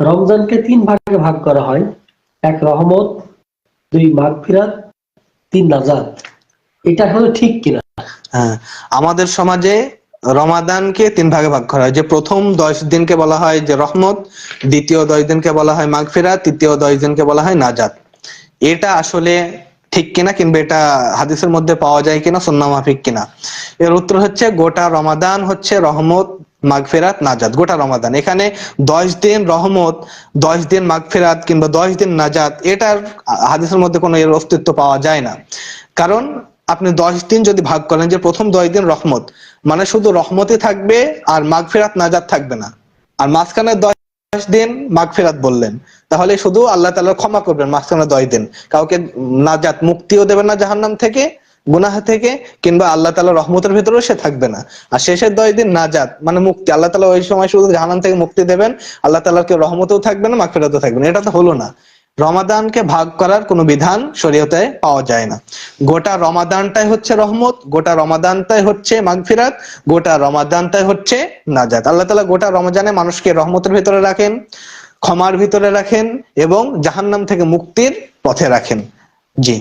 রমজানকে তিন ভাগে ভাগ করা হয়। এক রহমত, দুই মাগফিরাত, তিন নাজাত। এটা হলো ঠিক কিনা? হ্যাঁ আমাদের সমাজে রমাদানকে তিন ভাগে ভাগ করা হয়। যে প্রথম দশ দিনকে বলা হয় যে রহমত, দ্বিতীয় দশ দিনকে বলা হয় মাগফিরাত, তৃতীয় দশ দিনকে বলা হয় নাজাত। এটা আসলে ঠিক কিনা কিংবা এটা হাদিসের মধ্যে পাওয়া যায় কিনা সন্না মাফিক কিনা? এর উত্তর হচ্ছে গোটা রমাদান হচ্ছে রহমত মাগফিরাত নাজাত, গোটা রমাদান। এখানে দশ দিন রহমত, দশ দিন মাগফিরাত কিংবা দশ দিন নাজাত, এটার হাদিসের মধ্যে কোনো এর অস্তিত্ব পাওয়া যায় না। কারণ আপনি দশ দিন যদি ভাগ করেন যে প্রথম দশ দিন রহমত মানে শুধু রহমতে থাকবে আর মাগফিরাত নাজাত থাকবে না। আর মাঝখানে দশ দিন মাগফিরাত বললেন, তাহলে শুধু আল্লাহ তাআলা ক্ষমা করবেন মাঝখানে দশ দিন। কাউকে নাজাত মুক্তিও দেবেন না জাহান্নাম থেকে গুনাহ থেকে কিংবা আল্লাহ তালা রহমতের ভেতরেও সে থাকবে না। আর শেষের দশ দিন নাজাত মানে মুক্তি। আল্লাহ তালা ওই সময় শুধু জাহান্নাম থেকে মুক্তি দেবেন, আল্লাহ তাআলার কেউ রহমতেও থাকবে না, মাগফিরাতও থাকবে না। এটা তো হলো না। রমাদানকে ভাগ করার কোনো বিধান শরীয়তে পাওয়া যায় না। গোটা রমাদানটাই হচ্ছে রহমত, গোটা রমাদানটাই হচ্ছে মাগফিরাত, গোটা রমাদানটাই হচ্ছে নাজাত। আল্লাহ তালা গোটা রমজানে মানুষকে রহমতের ভিতরে রাখেন, ক্ষমার ভিতরে রাখেন এবং জাহান্নাম থেকে মুক্তির পথে রাখেন। জি।